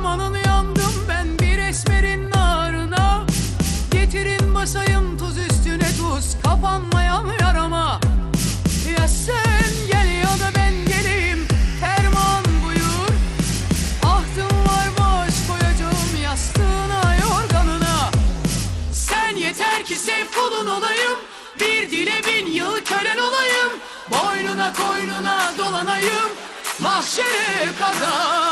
Amanın yandım ben bir esmerin narına. Getirin basayım tuz üstüne tuz Kapanmayan yarama. Ya sen gel ya da ben geleyim Ferman buyur. Ahtım var baş koyacağım yastığına yorganına. Sen yeter ki sev kulun olayım Bir dile bin yıl kölen olayım. Boynuna koynuna dolanayım Mahşere kadar.